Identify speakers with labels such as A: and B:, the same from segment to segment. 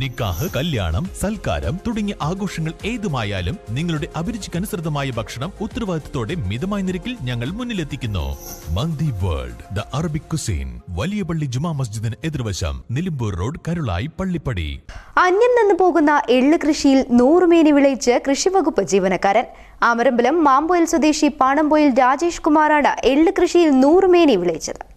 A: നിക്കാഹ് കല്യാണം സൽക്കാരം തുടങ്ങിയ ആഘോഷങ്ങൾ ഏതുമായാലും നിങ്ങളുടെ അഭിരുചിക്കനുസൃതമായ ഭക്ഷണം ഉത്തരവാദിത്തത്തോടെ മിതമായ നിരക്കിൽ ഞങ്ങൾ മുന്നിലെത്തിക്കുന്നു. Mandi world the Arabic cuisine വലിയ പള്ളി ജുമാ മസ്ജിദിന് എതിർവശം നിലമ്പൂർ റോഡ് കരുളായി പള്ളിപ്പടി.
B: അന്യം നിന്ന് പോകുന്ന എള്ള് കൃഷിയിൽ നൂറുമേനി വിളയിച്ച് കൃഷിവകുപ്പ് ജീവനക്കാരൻ. അമരമ്പലം മാമ്പോയിൽ സ്വദേശി പാണമ്പോയിൽ രാജേഷ് കുമാറാണ് എള്ള് കൃഷിയിൽ നൂറുമേനി വിളയിച്ചത്.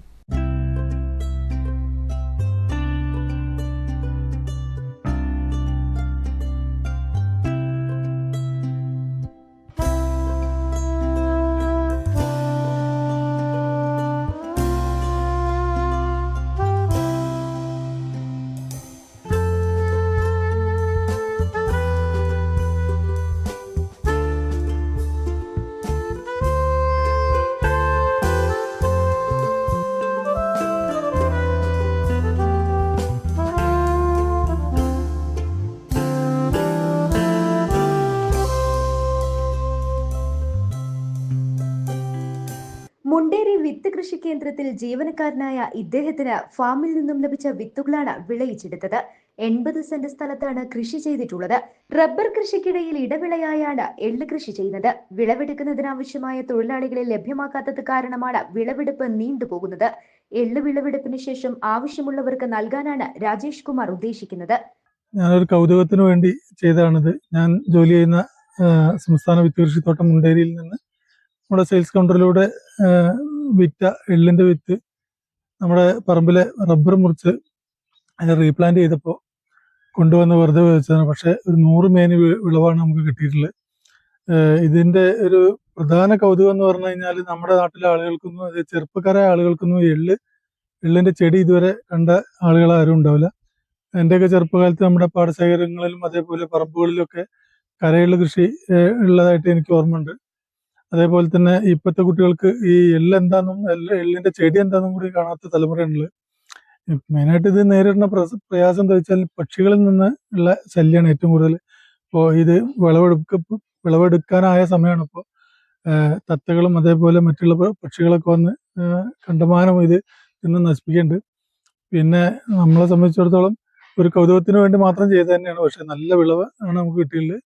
B: വിത്ത് കൃഷി കേന്ദ്രത്തിൽ ജീവനക്കാരനായ ഇദ്ദേഹത്തിന് ഫാമിൽ നിന്നും ലഭിച്ച വിത്തുകളാണ് വിളയിച്ചെടുത്തത്. എൺപത് സെന്റ് സ്ഥലത്താണ് കൃഷി ചെയ്തിട്ടുള്ളത്. റബ്ബർ കൃഷിക്കിടയിൽ ഇടവിളയായാണ് എള്ള് കൃഷി ചെയ്യുന്നത്. വിളവെടുക്കുന്നതിനാവശ്യമായ തൊഴിലാളികളെ ലഭ്യമാക്കാത്തത് കാരണമാണ് വിളവെടുപ്പ് നീണ്ടുപോകുന്നത്. എള്ള് വിളവെടുപ്പിന് ശേഷം ആവശ്യമുള്ളവർക്ക് നൽകാനാണ് രാജേഷ് കുമാർ ഉദ്ദേശിക്കുന്നത്.
C: ഞാനൊരു കൗതുകത്തിന് വേണ്ടി ചെയ്തതാണിത്. ഞാൻ ജോലി ചെയ്യുന്ന സംസ്ഥാന വിത്ത് കൃഷിത്തോട്ടം മുണ്ടേരിയിൽ നിന്ന് നമ്മുടെ സെയിൽസ് കൗണ്ടറിലൂടെ വിറ്റ എള്ളിന്റെ വിത്ത് നമ്മുടെ പറമ്പിലെ റബ്ബർ മുറിച്ച് അതിനെ റീപ്ലാന്റ് ചെയ്തപ്പോൾ കൊണ്ടുവന്ന് വെറുതെ വെച്ചതാണ്. പക്ഷെ ഒരു നൂറ് മേന് വിളവാണ് നമുക്ക് കിട്ടിയിട്ടുള്ളത്. ഇതിന്റെ ഒരു പ്രധാന കൗതുകം എന്ന് പറഞ്ഞു കഴിഞ്ഞാൽ നമ്മുടെ നാട്ടിലെ ആളുകൾക്കൊന്നും ചെറുപ്പക്കാരായ ആളുകൾക്കൊന്നും എള്ള് എള്ളിന്റെ ചെടി ഇതുവരെ കണ്ട ആളുകൾ ആരും ഉണ്ടാവില്ല. എന്റെയൊക്കെ ചെറുപ്പകാലത്ത് നമ്മുടെ പാടശേഖരങ്ങളിലും അതേപോലെ പറമ്പുകളിലൊക്കെ കരയുള്ള കൃഷി ഉള്ളതായിട്ട് എനിക്ക് ഓർമ്മയുണ്ട്. അതേപോലെ തന്നെ ഇപ്പോഴത്തെ കുട്ടികൾക്ക് ഈ എല്ല് എന്താണെന്നും എല്ല് എല്ലിന്റെ ചെടി എന്താണെന്നും കൂടി കാണാത്ത തലമുറയാണുള്ളത് മെയിനായിട്ട് ഇത് നേരിടുന്ന പ്രയാസം എന്താ വെച്ചാൽ പക്ഷികളിൽ നിന്ന് ഉള്ള ശല്യമാണ് ഏറ്റവും കൂടുതൽ. ഇപ്പോൾ ഇത് വിളവെടുക്ക വിളവെടുക്കാനായ സമയമാണ് ഇപ്പോൾ തത്തകളും അതേപോലെ മറ്റുള്ള പക്ഷികളൊക്കെ വന്ന് കണ്ടമാനം ഇത് ഇന്ന് നശിപ്പിക്കുന്നുണ്ട് പിന്നെ നമ്മളെ സംബന്ധിച്ചിടത്തോളം ഒരു കൗതുകത്തിന് വേണ്ടി മാത്രം ചെയ്ത് തന്നെയാണ്. പക്ഷെ നല്ല വിളവ് ആണ് നമുക്ക് കിട്ടിയിട്ടുള്ളത്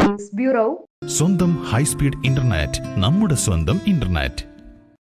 B: ന്യൂസ് ബ്യൂറോ
A: സ്വന്തം ഹൈസ്പീഡ് ഇന്റർനെറ്റ് നമ്മുടെ സ്വന്തം ഇന്റർനെറ്റ്.